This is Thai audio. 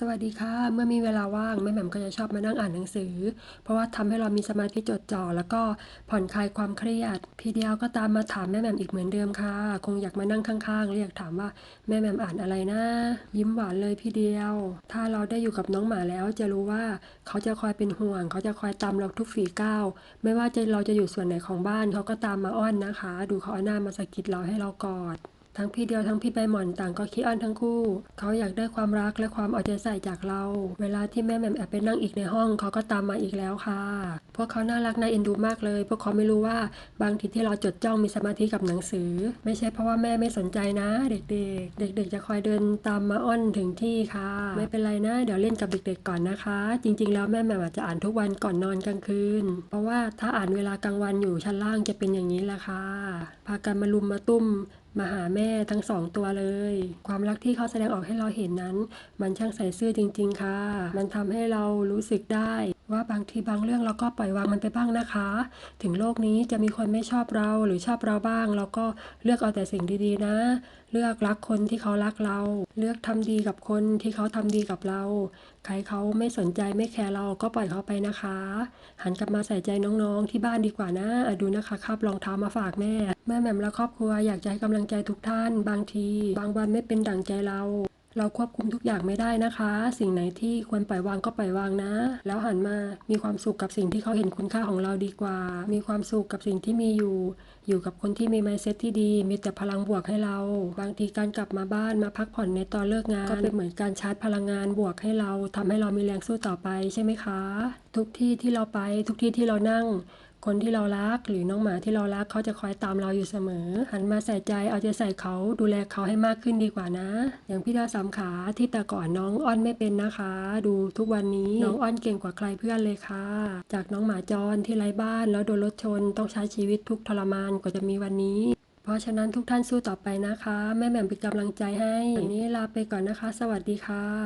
สวัสดีค่ะ เมื่อมีเวลาว่างแม่แหม่มก็จะชอบมานั่งอ่านหนังสือ เพราะว่าทำให้เรามีสมาธิจดจ่อแล้วก็ผ่อนคลายความเครียด พี่เดียวก็ตามมาถามแม่แหม่มอีกเหมือนเดิมค่ะ คงอยากมานั่งข้างๆ เรียกถามว่าแม่แหม่มอ่านอะไรนะ ยิ้มหวานเลยพี่เดียว ถ้าเราได้อยู่กับน้องหมาแล้ว จะรู้ว่าเขาจะคอยเป็นห่วง เขาจะคอยตามเราทุกฝีก้าวไม่ว่าจะเราจะอยู่ส่วนไหนของบ้านเขาก็ตามมาอ้อนนะคะ ดูเขาเอาหน้ามาสะกิดเราให้เรากอด ทั้งพี่เดียวทั้งพี่ใบหม่อนต่างก็ขี้อ้อนทั้งคู่ เขาอยากได้ความรักและความเอาใจใส่จากเรา เวลาที่แม่แหม่มแอบไปนั่งอีกในห้องเขาก็ตามมาอีกแล้วค่ะ พวกเขาน่ารักน่าเอ็นดูมากเลย พวกเขาไม่รู้ว่าบางทีที่เราจดจ้องมีสมาธิกับหนังสือ ไม่ใช่เพราะว่าแม่ไม่สนใจนะ เด็กๆ เด็ก ๆ จะคอยเดินตามมาอ้อนถึงที่ค่ะ ไม่เป็นไรนะ เดี๋ยวเล่นกับเด็ก ๆ ก่อนนะคะ จริง ๆ แล้วแม่แหม่มอาจจะอ่านทุกวันก่อนนอนกลางคืน เพราะว่าถ้าอ่านเวลากลางวันอยู่ชั้นล่างจะเป็นอย่างนี้แหละค่ะพากันมาลุมมาตุ้ม มาหาแม่ทั้งสองตัวเลย ความรักที่เขาแสดงออกให้เราเห็นนั้น มันช่างใส่ซื่อจริง ๆ ค่ะ มันทำให้เรารู้สึกได้ว่าบางทีบางเรื่องเราก็ปล่อยวางมันไปบ้างนะคะ ถึงโลกนี้จะมีคนไม่ชอบเราหรือชอบเราบ้าง เราก็เลือกเอาแต่สิ่งดีๆนะ เลือกรักคนที่เขารักเรา เลือกทำดีกับคนที่เขาทำดีกับเรา ใครเขาไม่สนใจไม่แคร์เราก็ปล่อยเขาไปนะคะ หันกลับมาใส่ใจน้องๆที่บ้านดีกว่านะะดูนะคะคาบรองเท้ามาฝากแม่ แม่แหม่มและครอบครัวอยากจะให้กำลังใจทุกท่าน บางที บางวันไม่เป็นดั่งใจเรา เราควบคุมทุกอย่างไม่ได้นะคะ สิ่งไหนที่ควรปล่อยวางก็ปล่อยวางนะ แล้วหันมามีความสุขกับสิ่งที่เขาเห็นคุณค่าของเราดีกว่า มีความสุขกับสิ่งที่มีอยู่ อยู่กับคนที่มี mindset ที่ดี มีแต่พลังบวกให้เรา บางทีการกลับมาบ้านมาพักผ่อนในตอนเลิกงาน ก็เป็นเหมือนการชาร์จพลังงานบวกให้เราทำให้เรามีแรงสู้ต่อไปใช่ไหมคะ ทุกที่ที่เราไปทุกที่ที่เรานั่ง คนที่เรารักหรือน้องหมาที่เรารักเขาจะคอยตามเราอยู่เสมอ หันมาใส่ใจเอาใจใส่เขาดูแลเขาให้มากขึ้นดีกว่านะ อย่างพี่ดาวสามขาที่แต่ก่อนน้องอ้อนไม่เป็นนะคะ ดูทุกวันนี้น้องอ้อนเก่งกว่าใครเพื่อนเลยค่ะ จากน้องหมาจรที่ไร้บ้านแล้วโดนรถชนต้องใช้ชีวิตทุกทรมานกว่าจะมีวันนี้เพราะฉะนั้นทุกท่านสู้ต่อไปนะคะ แม่แหม่มเป็นกำลังใจให้วันนี้ลาไปก่อนนะคะ สวัสดีค่ะ